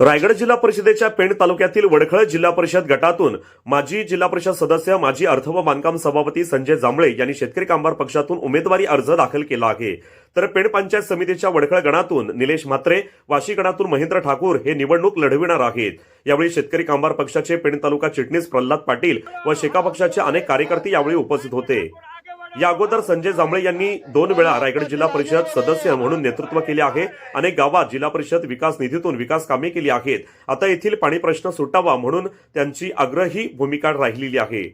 रायगड जिल्हा परिषदेच्या पेण तालुक्यातील वडखळ जिल्हा परिषद गटातून माजी जिल्हा परिषद सदस्य माजी अर्थ व बांधकाम सभापती संजय जांभळे यांनी शेतकरी कामगार पक्षातून उमेदवारी अर्ज दाखल केला आहे. तर पेण पंचायत समितीच्या वडखळ गणातून निलेश म्हात्रे वाशी गणातून महेंद्र ठाकूर हे निवडणूक लढविणार आहेत. यावेळी शेतकरी कामगार पक्षाचे पेण तालुका चिटणीस प्रल्हाद पाटील व शेका पक्षाचे अनेक कार्यकर्ते यावेळी उपस्थित होते. या अगोदर संजय जांभळे यांनी दोन वेळा रायगड जिल्हा परिषद सदस्य म्हणून नेतृत्व केले आहे. अनेक गावात जिल्हा परिषद विकास निधीतून विकास कामे केली आहेत. आता येथील पाणी प्रश्न सुटावा म्हणून त्यांची आग्रही भूमिका राहिलेली आहे.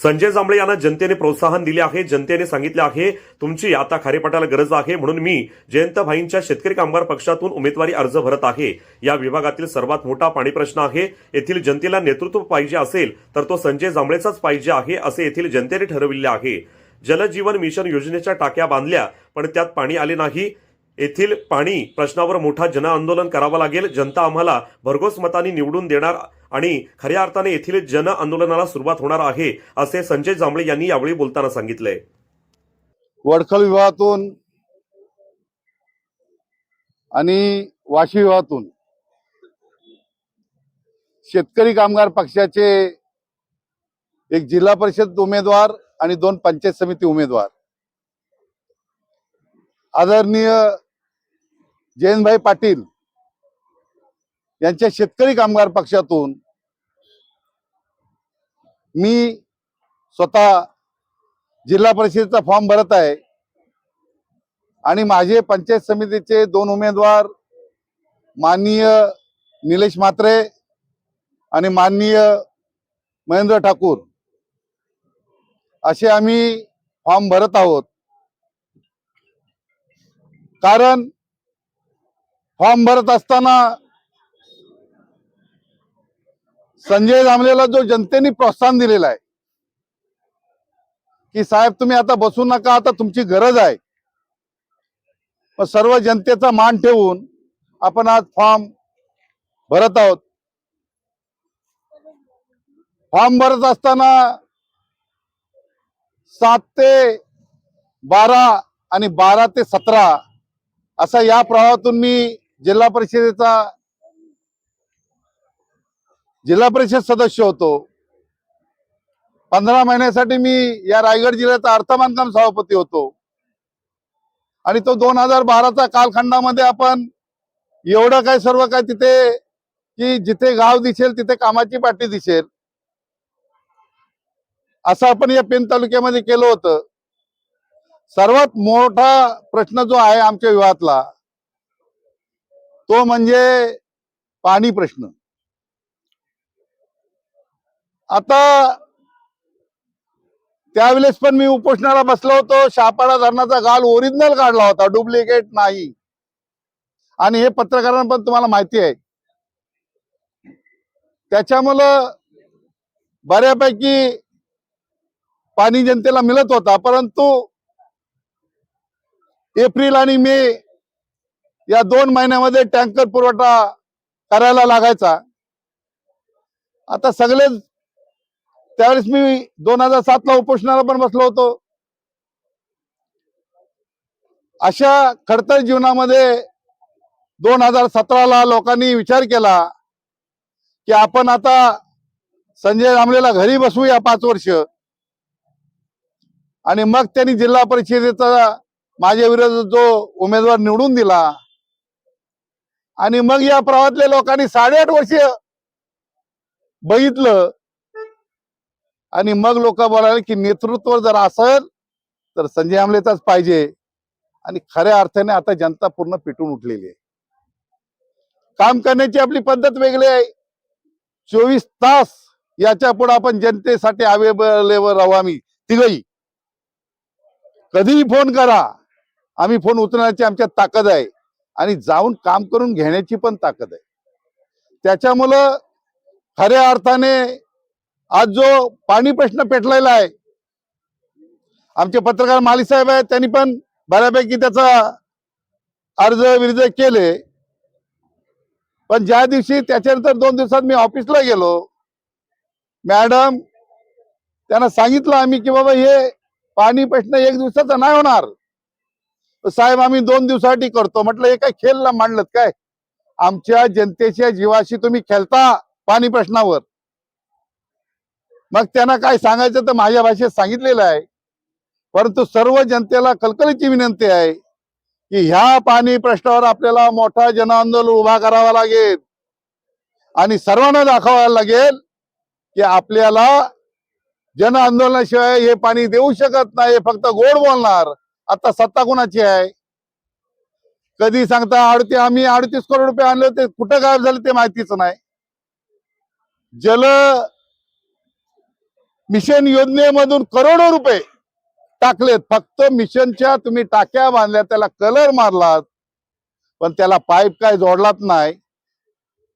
संजय जांभळे यांना जनतेने प्रोत्साहन दिले आहे. जनतेने सांगितले आहे तुमची आता खारेपाटाला गरज आहे. म्हणून मी जयंत भाईंच्या शेतकरी कामगार पक्षातून उमेदवारी अर्ज भरत आहे. या विभागातील सर्वात मोठा पाणी प्रश्न आहे. येथील जनतेला नेतृत्व पाहिजे असेल तर तो संजय जांभळेचाच पाहिजे आहे असे येथील जनतेने ठरविले आहे. जलजीवन मिशन योजनेच्या टाक्या बांधल्या पण त्यात पाणी आले नाही. येथील पाणी प्रश्नावर मोठा जनआंदोलन करावं लागेल. जनता आम्हाला भरघोस मताने निवडून देणार आणि खऱ्या अर्थाने येथील जन आंदोलनाला सुरुवात होणार आहे असे संजय जांभळे यांनी यावेळी बोलताना सांगितले. वडखल विभागातून आणि वाशी विभागातून शेतकरी कामगार पक्षाचे एक जिल्हा परिषद उमेदवार आणि दोन पंचायत समिती उमेदवार. आदरणीय जयंतभाई पाटील यांच्या शेतकरी कामगार पक्षातून मी स्वतः जिल्हा परिषदेचा फॉर्म भरत आहे आणि माझे पंचायत समितीचे दोन उमेदवार माननीय निलेश म्हात्रे आणि माननीय महेंद्र ठाकूर. असे आम्ही फॉर्म भरत आहोत. कारण फॉर्म भरत असताना संजय जांभलेला जो जनतेने प्रोत्साहन दिलेला आहे की साहेब तुम्ही आता बसू नका आता तुमची गरज आहे. मग सर्व जनतेचा मान ठेवून आपण आज फॉर्म भरत आहोत. फॉर्म भरत असताना सात ते बारा आणि बारा ते सतरा असा या प्रवाहातून मी जिल्हा परिषदेचा जिल्हा परिषद सदस्य होतो. पंधरा महिन्यासाठी मी या रायगड जिल्ह्याचा अर्थ बांधकाम सभापती होतो. आणि तो दोन हजार बाराचा कालखंडामध्ये आपण एवढं काय सर्व काय तिथे की जिथे गाव दिसेल तिथे कामाची पाठी दिसेल. असं आपण या पेन तालुक्यामध्ये केलं होतं. सर्वात मोठा प्रश्न जो आहे आमच्या विवाहातला तो म्हणजे पाणी प्रश्न. आता त्यावेळेस पण मी उपोषणाला बसलो होतो शापाडा धरणाचा गाल ओरिजिनल काढला होता डुप्लिकेट नाही. आणि हे पत्रकारांना पण तुम्हाला माहिती आहे. त्याच्यामुळं बऱ्यापैकी पाणी जनतेला मिळत होता परंतु एप्रिल आणि मे या दोन महिन्यामध्ये टँकर पुरवठा करायला लागायचा. आता सगळेच त्यावेळेस मी दोन हजार सात ला उपोषणाला पण बसलो होतो. अशा खडतर जीवनामध्ये दोन हजार सतराला लोकांनी विचार केला की आपण आता संजय रामलेला घरी बसूया पाच वर्ष. आणि मग त्यांनी जिल्हा परिषदेचा माझ्या विरोधात जो उमेदवार निवडून दिला. आणि मग या प्रवाहातल्या लोकांनी साडेआठ वर्ष बघितलं. आणि मग लोक बोलायला की नेतृत्व जर असेल तर संजय आमलेचाच पाहिजे. आणि खऱ्या अर्थाने आता जनता पूर्ण पिटून उठलेली आहे. काम करण्याची आपली पद्धत वेगळी आहे. चोवीस तास याच्यापुढे आपण जनतेसाठी अवेलेबल राहू आम्ही. तिघही. कधीही फोन करा. आम्ही फोन उचलण्याची आमच्यात ताकद आहे. आणि जाऊन काम करून घेण्याची पण ताकद आहे. त्याच्यामुळं खऱ्या अर्थाने आज जो पाणी प्रश्न पेटलेला आहे आमचे पत्रकार माली साहेब आहेत त्यांनी पण बऱ्यापैकी त्याचा अर्ज विर्ज केले. पण ज्या दिवशी त्याच्यानंतर दोन दिवसात मी ऑफिसला गेलो. मॅडम त्यांना सांगितलं आम्ही की बाबा हे पाणी प्रश्न एक दिवसाचा नाही होणार. साहेब आम्ही दोन दिवसासाठी करतो. म्हटलं हे काय खेळला मांडलं काय? आमच्या जनतेच्या जीवाशी तुम्ही खेळता पाणी प्रश्नावर. मग त्यांना काय सांगायचं तर माझ्या भाषेत सांगितलेलं आहे. परंतु सर्व जनतेला कलकलीची विनंती आहे की ह्या पाणी प्रश्नावर आपल्याला मोठा जनआंदोलन उभा करावा लागेल. आणि सर्वांना दाखवायला लागेल की आपल्याला जन आंदोलनाशिवाय हे पाणी देऊ शकत नाही फक्त गोड बोलणार. आता सत्ता कुणाची आहे? कधी सांगता आडती आम्ही अडतीस करोड रुपये आणले होते कुठं गायब झाले ते माहितीच नाही. जल मिशन योजनेमधून करोडो रुपये टाकलेत. फक्त मिशनच्या तुम्ही टाक्या बांधल्या त्याला कलर मारलात पण त्याला पाईप काय जोडलात नाही.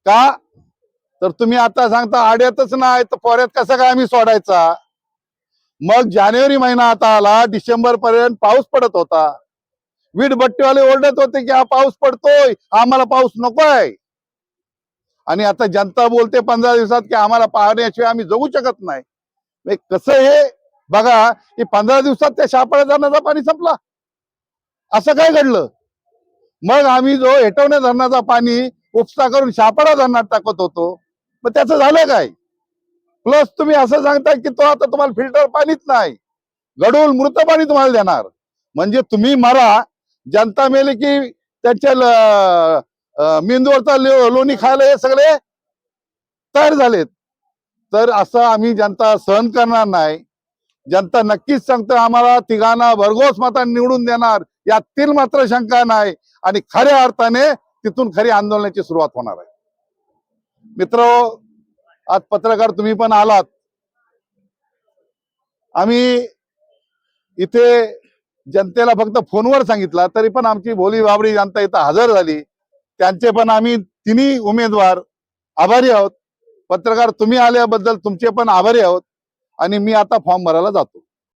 का? तर तुम्ही आता सांगता आड्यातच नाही तर पोऱ्यात कसं काय आम्ही सोडायचा? मग जानेवारी महिना आता आला डिसेंबर पर्यंत पाऊस पडत होता. वीट भट्टीवाले ओरडत होते की हा पाऊस पडतोय आम्हाला पाऊस नकोय. आणि आता जनता बोलते पंधरा दिवसात की आम्हाला पाहण्याशिवाय आम्ही जगू शकत नाही. कसं हे? बघा की पंधरा दिवसात त्या शापाळ्या धरणाचा पाणी संपला. असं काय घडलं? मग आम्ही जो हेटवणे धरणाचा पाणी उपसा करून शापाडा धरणात टाकत होतो. मग त्याचं झालं काय? प्लस तुम्ही असं सांगता की तो आता तुम्हाला फिल्टर पाणीच नाही. गडूळ मृत पाणी तुम्हाला देणार. म्हणजे तुम्ही मला जनता मेली की त्यांच्या मेंदूवरचा लोणी खायला हे सगळे तयार झालेत. तर असं आम्ही जनता सहन करणार नाही. जनता नक्कीच सांगतो आम्हाला तिघांना भरघोस माता निवडून देणार. यातील मात्र शंका नाही. आणि खऱ्या अर्थाने तिथून खरी आंदोलनाची सुरुवात होणार आहे. मित्र आज पत्रकार तुम्ही पण आलात. आम्ही इथे जनतेला फक्त फोनवर सांगितला तरी पण आमची भोली बाबडी जनता इथं हजर झाली. त्यांचे पण आम्ही तिन्ही उमेदवार आभारी आहोत. पत्रकार तुम्ही आल्याबद्दल तुमचे पण आभारी आहोत. आणि मी आता फॉर्म भरायला जातो.